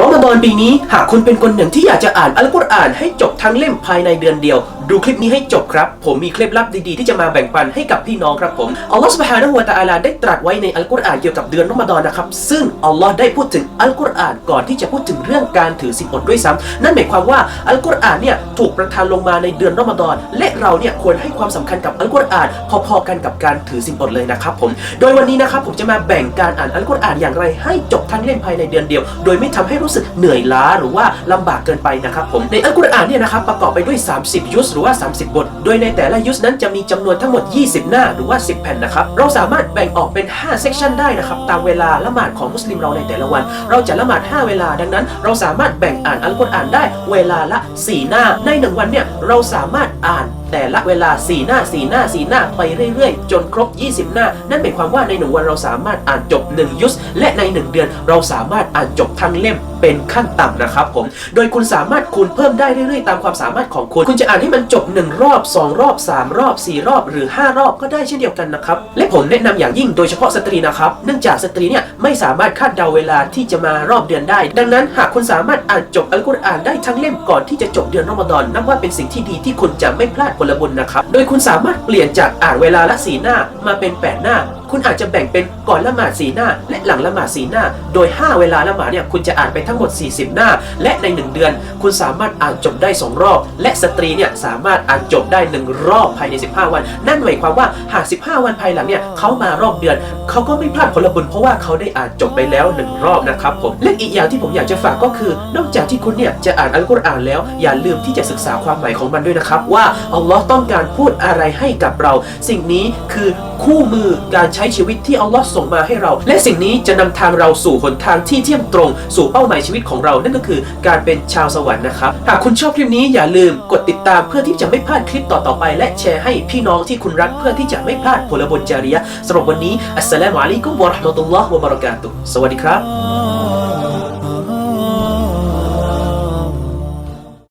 รอมฎอนปีนี้หากคุณเป็นคนหนึ่งที่อยากจะอ่านอัลกุรอานให้จบทั้งเล่มภายในเดือนเดียว ดูคลิปนี้ให้จบครับ ผมมีเคล็ดลับดีๆที่จะมาแบ่งปันให้กับพี่น้องครับผมอัลลอฮฺสุบฮานะฮูวะตะอาลาได้ตรัสไว้ในอัลกุรอานเกี่ยวกับเดือนรอมฎอนนะครับ ซึ่งอัลลอฮ์ได้พูดถึงอัลกุรอานก่อนที่จะพูดถึงเรื่องการถือศีลอดด้วยซ้ำนั่นหมายความว่าอัลกุรอานเนี่ยถูกประทานลงมาในเดือนรอมฎอนและเราเนี่ยควรให้ความสำคัญกับอัลกุรอานพอๆกันกับการถือศีลอดเลยนะครับผมโดยวันนี้นะครับผมจะมาแบ่งการอ่านอัลกุรอานอย่างไรให้จบทั้งเล่มภายในเดือนเดียว โดยไม่ทำให้รู้สึกเหนื่อยล้าหรือว่าลำบากเกินไปนะครับผมในอัลกุรอานเนี่ยนะครับประกอบไปด้วย 30 ยุสหรือว่า 30 บท โดยในแต่ละยุสนั้นจะมีจำนวนทั้งหมด 20 หน้าหรือว่า 10 แผ่นนะครับเราสามารถแบ่งออกเป็น 5 เซกชันได้นะครับตามเวลาละหมาดของมุสลิมเราในแต่ละวัน เราจะละหมาด 5 เวลาดังนั้น เราสามารถแบ่งอ่านอัลกุรอานได้เวลาละ 4 หน้าใน 1 วันเนี่ยเราสามารถอ่าน แต่ละเวลา 4 หน้า 4 หน้า 4 หน้าไปเรื่อยๆ จนครบ 20 หน้า นั่นหมายความว่าใน 1 วันเราสามารถอ่านจบ 1 ยุสและใน 1 เดือนเราสามารถอ่านจบทั้งเล่มเป็นขั้นต่ำนะครับผม โดยคุณสามารถคูณเพิ่มได้เรื่อยๆ ตามความสามารถของคุณ คุณจะอ่านให้มันจบ 1 รอบ 2 รอบ 3 รอบ 4 รอบหรือ 5 รอบก็ได้เช่นเดียวกันนะครับ และผมแนะนำอย่างยิ่งโดยเฉพาะสตรีนะครับ เนื่องจากสตรีเนี่ยไม่สามารถคาดเดาเวลาที่จะมารอบเดือนได้ ดังนั้นหากคุณสามารถอ่านจบอัลกุรอานได้ทั้งเล่มก่อนที่จะจบเดือนรอมฎอนนับว่าเป็นสิ่งที่ดีที่คุณจะไม่พลาดพลบุญนะครับ โดยคุณสามารถเปลี่ยนจากอ่านเวลาละสีหน้ามาเป็น 8 หน้า คุณอาจจะแบ่งเป็นก่อนละหมาดสีหน้า และหลังละหมาดสีหน้า โดย 5 เวลาละหมาดเนี่ยคุณจะอ่านไปทั้งหมด 40 หน้า และใน 1 เดือน คุณสามารถอ่านจบได้ 2 รอบ และสตรีเนี่ยสามารถอ่านจบได้ 1 รอบภายใน 15 วัน นั่นหมายความว่าหาก15 วันภายหลังเนี่ยเขามารอบเดือนเขาก็ไม่พลาดผลบุญเพราะว่าเขาได้อ่านจบไปแล้ว 1 รอบนะครับผมและอีกอย่างที่ผมอยากจะฝากก็คือ นอกจากที่คุณเนี่ยจะอ่านอัลกุรอานแล้ว อย่าลืมที่จะศึกษาความหมายของมันด้วยนะครับว่าอัลลอฮ์ต้องการพูดอะไรให้กับเรา สิ่งนี้คือ คู่มือการใช้ชีวิตที่อัลลอฮ์ส่งมาให้เรา และสิ่งนี้จะนำทางเราสู่หนทางที่เที่ยมตรง สู่เป้าหมายชีวิตของเรานั่นก็คือการเป็นชาวสวรรค์นะครับ หากคุณชอบคลิปนี้อย่าลืมกดติดตามเพื่อที่จะไม่พลาดคลิปต่อๆไป และแชร์ให้พี่น้องที่คุณรักเพื่อที่จะไม่พลาดพลบุญจาริยะสำหรับวันนี้อัสสลามุอะลัยกุมวะราะห์มะตุลลอฮ์วะบะเราะกาตุสวัสดีครับ